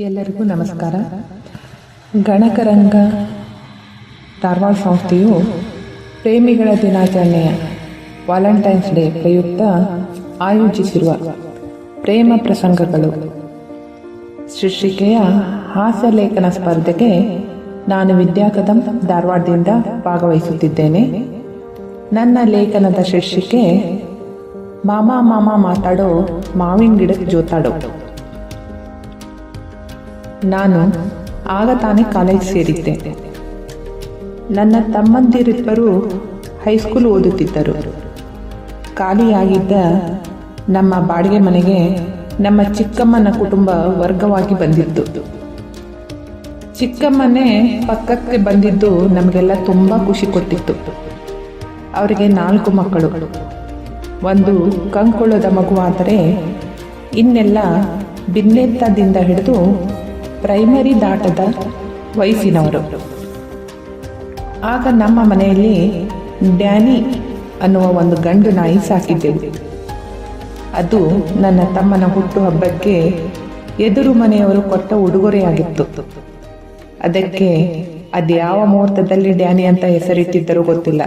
ಎಲ್ಲರಿಗೂ ನಮಸ್ಕಾರ. ಗಣಕರಂಗ ಧಾರವಾಡ ಸಂಸ್ಥೆಯು ಪ್ರೇಮಿಗಳ ದಿನಾಚರಣೆಯ ವ್ಯಾಲೆಂಟೈನ್ಸ್ ಡೇ ಪ್ರಯುಕ್ತ ಆಯೋಜಿಸಿರುವ ಪ್ರೇಮ ಪ್ರಸಂಗಗಳು. ಶೀರ್ಷಿಕೆಯ ಹಾಸ್ಯ ಲೇಖನ ಸ್ಪರ್ಧೆಗೆ ನಾನು ವಿದ್ಯಾಕದಂ ಧಾರವಾಡದಿಂದ ಭಾಗವಹಿಸುತ್ತಿದ್ದೇನೆ. ನನ್ನ ಲೇಖನದ ಶೀರ್ಷಿಕೆ, ಮಾಮ ಮಾಮ ಮಾತಾಡೋ, ಮಾವಿನ ಗಿಡಕ್ಕೆ ಜೋತಾಡೋ. ನಾನು ಆಗ ತಾನೇ ಕಾಲೇಜ್ ಸೇರಿದ್ದೆ. ನನ್ನ ತಮ್ಮಂದಿರಿಬ್ಬರು ಹೈಸ್ಕೂಲ್ ಓದುತ್ತಿದ್ದರು. ಖಾಲಿಯಾಗಿದ್ದ ನಮ್ಮ ಬಾಡಿಗೆ ಮನೆಗೆ ನಮ್ಮ ಚಿಕ್ಕಮ್ಮನ ಕುಟುಂಬ ವರ್ಗವಾಗಿ ಬಂದಿತ್ತು. ಚಿಕ್ಕಮ್ಮನೇ ಪಕ್ಕಕ್ಕೆ ಬಂದಿದ್ದು ನಮಗೆಲ್ಲ ತುಂಬ ಖುಷಿ ಕೊಟ್ಟಿತ್ತು. ಅವರಿಗೆ ನಾಲ್ಕು ಮಕ್ಕಳು. ಒಂದು ಕಂಕುಳದ ಮಗುವಾದರೆ ಇನ್ನೆಲ್ಲ ಬಿನ್ನೆತ್ತದಿಂದ ಹಿಡಿದು ಪ್ರೈಮರಿ ದಾಟದ ವಯಸ್ಸಿನವರು. ಆಗ ನಮ್ಮ ಮನೆಯಲ್ಲಿ ಡ್ಯಾನಿ ಅನ್ನುವ ಒಂದು ಗಂಡು ನಾಯಿ ಸಾಕಿದ್ದೆವು. ಅದು ನನ್ನ ತಮ್ಮನ ಹುಟ್ಟುಹಬ್ಬಕ್ಕೆ ಎದುರು ಮನೆಯವರು ಕೊಟ್ಟ ಉಡುಗೊರೆಯಾಗಿತ್ತು. ಅದಕ್ಕೆ ಅದು ಯಾವ ಮುಹೂರ್ತದಲ್ಲಿ ಡ್ಯಾನಿ ಅಂತ ಹೆಸರಿಟ್ಟಿದ್ದರೂ ಗೊತ್ತಿಲ್ಲ.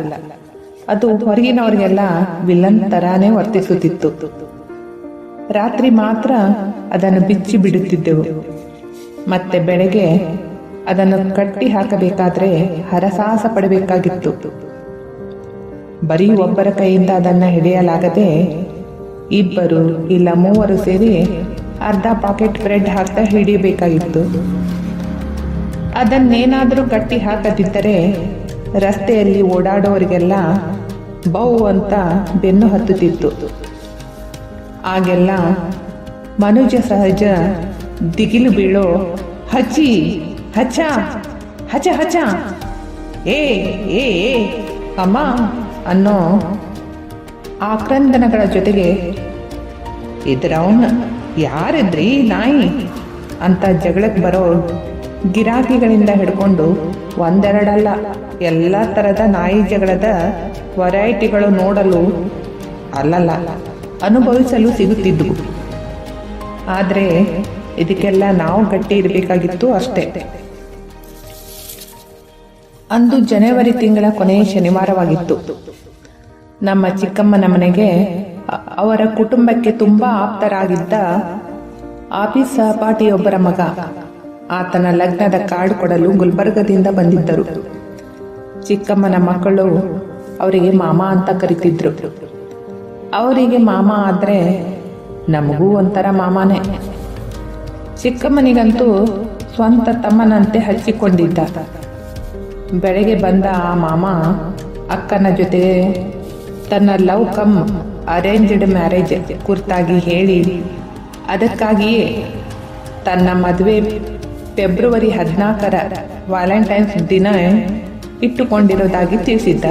ಅದು ಹೊರಗಿನವರಿಗೆಲ್ಲ ವಿಲನ್ ತರಾನೇ ವರ್ತಿಸುತ್ತಿತ್ತು. ರಾತ್ರಿ ಮಾತ್ರ ಅದನ್ನು ಬಿಚ್ಚಿ ಬಿಡುತ್ತಿದ್ದೆವು. ಮತ್ತೆ ಬೆಳಗ್ಗೆ ಅದನ್ನು ಕಟ್ಟಿ ಹಾಕಬೇಕಾದ್ರೆ ಹರಸಾಹಸ ಪಡಬೇಕಾಗಿತ್ತು. ಬರೀ ಒಬ್ಬರ ಕೈಯಿಂದ ಅದನ್ನು ಹಿಡಿಯಲಾಗದೆ ಇಬ್ಬರು ಇಲ್ಲ ಮೂವರು ಸೇರಿ ಅರ್ಧ ಪಾಕೆಟ್ ಬ್ರೆಡ್ ಹಾಕ್ತಾ ಹಿಡಿಯಬೇಕಾಗಿತ್ತು. ಅದನ್ನೇನಾದರೂ ಕಟ್ಟಿ ಹಾಕದಿದ್ದರೆ ರಸ್ತೆಯಲ್ಲಿ ಓಡಾಡೋರಿಗೆಲ್ಲ ಬೌ ಅಂತ ಬೆನ್ನು ಹತ್ತುತ್ತಿತ್ತು. ಆಗೆಲ್ಲ ಮನುಜ ಸಹಜ ದಿಗಿಲು ಬೀಳೋ ಹಚ್ಚಿ ಹಚ್ಚ ಹಚ ಹಚ. ಏ ಏ ಏ, ಅಮ್ಮ ಅನ್ನೋ ಆಕ್ರಂದನಗಳ ಜೊತೆಗೆ ಇದ್ರವನ ಯಾರಿದ್ರಿ ನಾಯಿ? ಅಂತ ಜಗಳಕ್ಕೆ ಬರೋ ಗಿರಾಕಿಗಳಿಂದ ಹಿಡ್ಕೊಂಡು ಒಂದೆರಡಲ್ಲ ಎಲ್ಲ ಥರದ ನಾಯಿ ಜಗಳದ ವೆರೈಟಿಗಳು ನೋಡಲು ಅಲ್ಲಲ್ಲ ಅನುಭವಿಸಲು ಸಿಗುತ್ತಿದ್ದವು ಆದರೆ ಇದಕ್ಕೆಲ್ಲ ನಾವು ಗಟ್ಟಿ ಇರಬೇಕಾಗಿತ್ತು ಅಷ್ಟೇ. ಅಂದು ಜನವರಿ ತಿಂಗಳ ಕೊನೆಯ ಶನಿವಾರವಾಗಿತ್ತು. ನಮ್ಮ ಚಿಕ್ಕಮ್ಮನ ಮನೆಗೆ ಅವರ ಕುಟುಂಬಕ್ಕೆ ತುಂಬಾ ಆಪ್ತರಾಗಿದ್ದ ಆಫೀಸ್ ಸಹಪಾಠಿಯೊಬ್ಬರ ಮಗ. ಆತನ ಲಗ್ನದ ಕಾರ್ಡ್ ಕೊಡಲು ಗುಲ್ಬರ್ಗದಿಂದ ಬಂದಿದ್ದರು. ಚಿಕ್ಕಮ್ಮನ ಮಕ್ಕಳು ಅವರಿಗೆ ಮಾಮ ಅಂತ ಕರಿತಿದ್ರು. ಅವರಿಗೆ ಮಾಮ ಆದ್ರೆ ನಮಗೂ ಒಂಥರ ಮಾಮನೇ. ಚಿಕ್ಕಮ್ಮನಿಗಂತೂ ಸ್ವಂತ ತಮ್ಮನಂತೆ ಹಚ್ಚಿಕೊಂಡಿದ್ದ. ಬೆಳಗ್ಗೆ ಬಂದ ಆ ಮಾಮ ಅಕ್ಕನ ಜೊತೆ ತನ್ನ ಲವ್ ಕಮ್ ಅರೇಂಜ್ಡ್ ಮ್ಯಾರೇಜ್ ಕುರಿತಾಗಿ ಹೇಳಿ, ಅದಕ್ಕಾಗಿಯೇ ತನ್ನ ಮದುವೆ ಫೆಬ್ರವರಿ ಹದಿನಾಲ್ಕರ ವ್ಯಾಲೆಂಟೈನ್ಸ್ ದಿನ ಇಟ್ಟುಕೊಂಡಿರೋದಾಗಿ ತಿಳಿಸಿದ್ದ.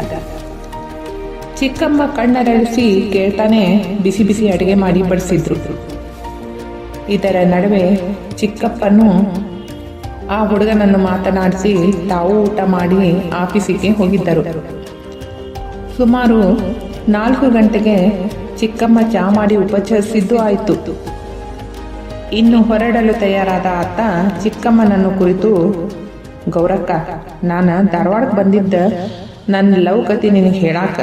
ಚಿಕ್ಕಮ್ಮ ಕಣ್ಣರಳಿಸಿ ಕೇಳ್ತಾನೆ ಬಿಸಿ ಬಿಸಿ ಅಡುಗೆ ಮಾಡಿ ಬಡಿಸಿದ್ರು. ಇದರ ನಡುವೆ ಚಿಕ್ಕಪ್ಪನು ಆ ಹುಡುಗನನ್ನು ಮಾತನಾಡಿಸಿ ತಾವು ಊಟ ಮಾಡಿ ಆಫೀಸಿಗೆ ಹೋಗಿದ್ದರು. ಸುಮಾರು ನಾಲ್ಕು ಗಂಟೆಗೆ ಚಿಕ್ಕಮ್ಮ ಚಾ ಮಾಡಿ ಉಪಚರಿಸಿದ್ದು ಆಯಿತು. ಇನ್ನು ಹೊರಡಲು ತಯಾರಾದ ಆತ ಚಿಕ್ಕಮ್ಮನನ್ನು ಕುರಿತು, ಗೌರಕ್ಕ, ನಾನು ಧಾರವಾಡಕ್ಕೆ ಬಂದಿದ್ದ ನನ್ನ ಲವ್ ಕತಿ ನಿನಗೆ ಹೇಳಾಕ.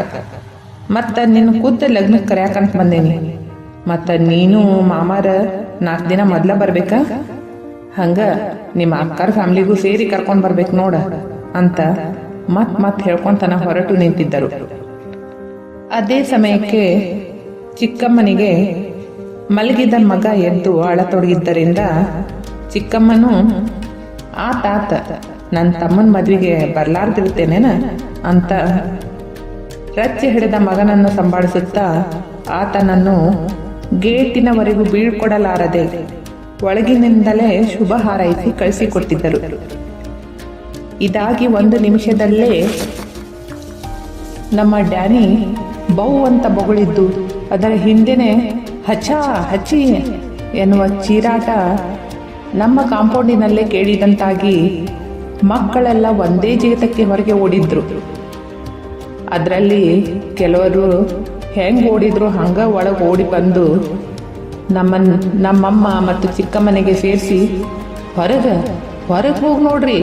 ಮತ್ತು ನಿನ್ನ ಖುದ್ದ ಲಗ್ನಕ್ಕೆ ಕರೆಯಾಕಂತ ಬಂದೇನೆ. ಮತ್ತು ನೀನು ಮಾಮಾರ ನಾಲ್ಕು ದಿನ ಮೊದ್ಲ ಬರ್ಬೇಕಾ? ಹಂಗ ನಿಮ್ಮ ಅಕ್ಕರ ಫ್ಯಾಮ್ಲಿಗೂ ಸೇರಿ ಕರ್ಕೊಂಡು ಬರ್ಬೇಕು ನೋಡ ಅಂತ ಮತ್ ಮತ್ ಹೇಳ್ಕೊಂತನ ಹೊರಟು ನಿಂತಿದ್ದರು. ಅದೇ ಸಮಯಕ್ಕೆ ಚಿಕ್ಕಮ್ಮನಿಗೆ ಮಲಗಿದ ಮಗ ಎದ್ದು ಅಳತೊಡಗಿದ್ದರಿಂದ ಚಿಕ್ಕಮ್ಮನು, ಆ ತಾತ ನನ್ನ ತಮ್ಮನ ಮದುವೆಗೆ ಬರ್ಲಾರ್ದಿರ್ತೇನೇನ ಅಂತ ರಚ್ಚೆ ಹಿಡಿದ ಮಗನನ್ನು ಸಂಭಾಳಿಸುತ್ತಾ ಆತನನ್ನು ಗೇಟಿನವರೆಗೂ ಬೀಳ್ಕೊಡಲಾರದೆ ಒಳಗಿನಿಂದಲೇ ಶುಭ ಹಾರೈಸಿ ಕಳಿಸಿಕೊಟ್ಟಿದ್ದರು. ಇದಾಗಿ ಒಂದು ನಿಮಿಷದಲ್ಲೇ ನಮ್ಮ ಡ್ಯಾನಿ ಬೌ ಅಂತ ಬೊಗಳಿದ್ದು, ಅದರ ಹಿಂದೆನೆ ಹಚ್ಚ ಹಚ್ಚಿ ಎನ್ನುವ ಚೀರಾಟ ನಮ್ಮ ಕಾಂಪೌಂಡಿನಲ್ಲೇ ಕೇಳಿದಂತಾಗಿ ಮಕ್ಕಳೆಲ್ಲ ಒಂದೇ ಜಿಗಿತಕ್ಕೆ ಹೊರಗೆ ಓಡಿದ್ರು. ಅದರಲ್ಲಿ ಕೆಲವರು ಹೆಂಗೆ ಓಡಿದ್ರು ಹಂಗೆ ಒಳಗೆ ಓಡಿ ಬಂದು ನಮ್ಮನ್, ನಮ್ಮಮ್ಮ ಮತ್ತು ಚಿಕ್ಕಮ್ಮನಿಗೆ ಸೇರಿಸಿ ಹೊರಗೆ ಹೊರಗೆ ಹೋಗಿ ನೋಡ್ರಿ.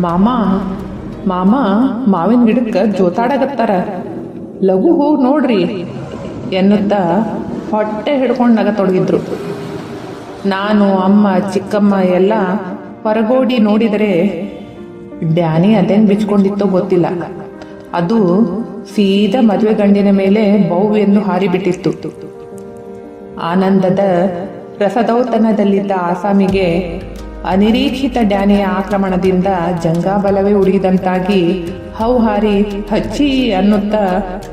ಮಾಮ ಮಾಮ, ಮಾವಿನ ಗಿಡಕ್ಕೆ ಜೋತಾಡಕತ್ತಾರ. ಲಘು ಹೋಗಿ ನೋಡ್ರಿ ಎನ್ನುತ್ತಾ ಹೊಟ್ಟೆ ಹಿಡ್ಕೊಂಡು ನಗತೊಡಗಿದ್ರು ನಾನು, ಅಮ್ಮ, ಚಿಕ್ಕಮ್ಮ ಎಲ್ಲ ಹೊರಗೋಡಿ ನೋಡಿದರೆ ಡ್ಯಾನಿ ಅದೇನು ಬಿಚ್ಕೊಂಡಿತ್ತೋ ಗೊತ್ತಿಲ್ಲ. ಅದು ಸೀದಾ ಮದುವೆ ಗಂಡಿನ ಮೇಲೆ ಬೌವೆಯನ್ನು ಹಾರಿಬಿಟ್ಟಿತ್ತು. ಆನಂದದ ರಸದೌತನದಲ್ಲಿದ್ದ ಆಸಾಮಿಗೆ ಅನಿರೀಕ್ಷಿತ ಡ್ಯಾನಿಯ ಆಕ್ರಮಣದಿಂದ ಜಂಗಾಬಲವೇ ಹೌ ಹೌಹಾರಿ ಹಚ್ಚಿ ಅನ್ನುತ್ತಾ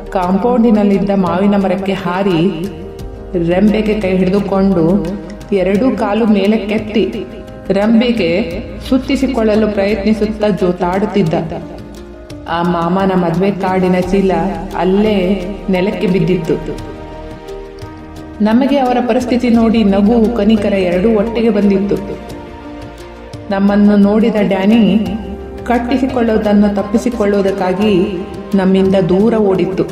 ಕಾಂಪೌಂಡಿನಲ್ಲಿದ್ದ ಮಾವಿನ ಮರಕ್ಕೆ ಹಾರಿ ರೆಂಬೆಗೆ ಕೈ ಹಿಡಿದುಕೊಂಡು ಎರಡೂ ಕಾಲು ಮೇಲೆ ಕೆತ್ತಿ ರೆಂಬೆಗೆ ಸುತ್ತಿಸಿಕೊಳ್ಳಲು ಪ್ರಯತ್ನಿಸುತ್ತಾ ಜೋತಾಡುತ್ತಿದ್ದ. ಆ ಮಾಮನ ಮದುವೆ ಕಾಡಿನ ಚೀಲ ಅಲ್ಲೇ ನೆಲಕ್ಕೆ ಬಿದ್ದಿತ್ತು. ನಮಗೆ ಅವರ ಪರಿಸ್ಥಿತಿ ನೋಡಿ ನಗು ಕನಿಕರ ಎರಡೂ ಒಟ್ಟಿಗೆ ಬಂದಿತ್ತು. ನಮ್ಮನ್ನು ನೋಡಿದ ಡ್ಯಾನಿ ಕಟ್ಟಿಸಿಕೊಳ್ಳೋದನ್ನು ತಪ್ಪಿಸಿಕೊಳ್ಳುವುದಕ್ಕಾಗಿ ನಮ್ಮಿಂದ ದೂರ ಓಡಿತ್ತು.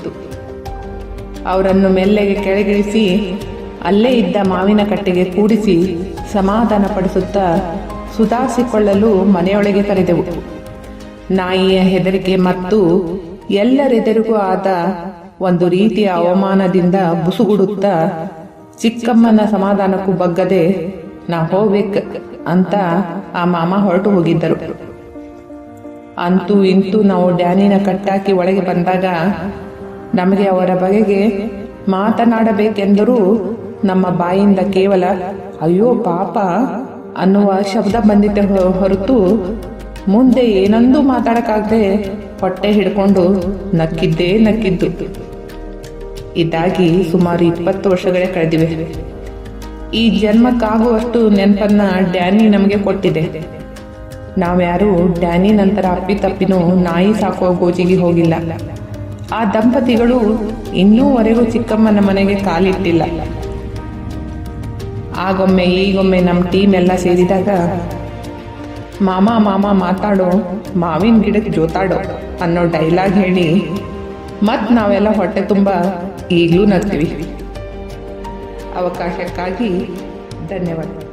ಅವರನ್ನು ಮೆಲ್ಲೆಗೆ ಕೆಳಗಿಳಿಸಿ ಅಲ್ಲೇ ಇದ್ದ ಮಾವಿನ ಕಟ್ಟೆಗೆ ಕೂಡಿಸಿ ಸಮಾಧಾನ ಪಡಿಸುತ್ತಾ ಸುಧಾರಿಸಿಕೊಳ್ಳಲು ಮನೆಯೊಳಗೆ ಕರೆದೆವು ನಾಯಿಯ ಹೆದರಿಕೆ ಮತ್ತು ಎಲ್ಲರೆದುರಿಗೂ ಆದ ಒಂದು ರೀತಿಯ ಅವಮಾನದಿಂದ ಬುಸುಗುಡುತ್ತಾ ಚಿಕ್ಕಮ್ಮನ ಸಮಾಧಾನಕ್ಕೂ ಬಗ್ಗದೆ, ನಾ ಹೋಗ್ಬೇಕು ಅಂತ ಆ ಮಾಮ ಹೊರಟು ಹೋಗಿದ್ದರು. ಅಂತೂ ಇಂತೂ ನಾವು ಡ್ಯಾನಿನ ಕಟ್ಟಾಕಿ ಒಳಗೆ ಬಂದಾಗ ನಮಗೆ ಅವರ ಬಗೆಗೆ ಮಾತನಾಡಬೇಕೆಂದರೂ ನಮ್ಮ ಬಾಯಿಂದ ಕೇವಲ, ಅಯ್ಯೋ ಪಾಪ ಅನ್ನುವ ಶಬ್ದ ಬಂದಿದ್ದ ಹೊರತು ಮುಂದೆ ಏನಂದೂ ಮಾತಾಡಕ್ಕಾಗದೆ ಹೊಟ್ಟೆ ಹಿಡ್ಕೊಂಡು ನಕ್ಕಿದ್ದೇ ನಕ್ಕಿದ್ದು. ಇದಾಗಿ ಸುಮಾರು ಇಪ್ಪತ್ತು ವರ್ಷಗಳೇ ಕಳೆದಿವೆ. ಈ ಜನ್ಮಕ್ಕಾಗುವಷ್ಟು ನೆನಪನ್ನ ಡ್ಯಾನಿ ನಮಗೆ ಕೊಟ್ಟಿದೆ. ನಾವ್ಯಾರು ಡ್ಯಾನಿ ನಂತರ ಅಪ್ಪಿತಪ್ಪಿನೂ ನಾಯಿ ಸಾಕುವ ಗೋಜಿಗೆ ಹೋಗಿಲ್ಲ. ಆ ದಂಪತಿಗಳು ಇನ್ನೂವರೆಗೂ ಚಿಕ್ಕಮ್ಮನ ಮನೆಗೆ ಕಾಲಿಟ್ಟಿಲ್ಲ. ಆಗೊಮ್ಮೆ ಈಗೊಮ್ಮೆ ನಮ್ಮ ಟೀಮ್ ಎಲ್ಲ ಸೇರಿದಾಗ ಮಾಮ ಮಾಮ ಮಾತಾಡೋ, ಮಾವಿನ ಗಿಡಕ್ಕೆ ಜೋತಾಡೋ ಅನ್ನೋ ಡೈಲಾಗ್ ಹೇಳಿ ಮತ್ ನಾವೆಲ್ಲ ಹೊಟ್ಟೆ ತುಂಬ ಈಗಲೂ ನಗ್ತೀವಿ. ಅವಕಾಶಕ್ಕಾಗಿ ಧನ್ಯವಾದ.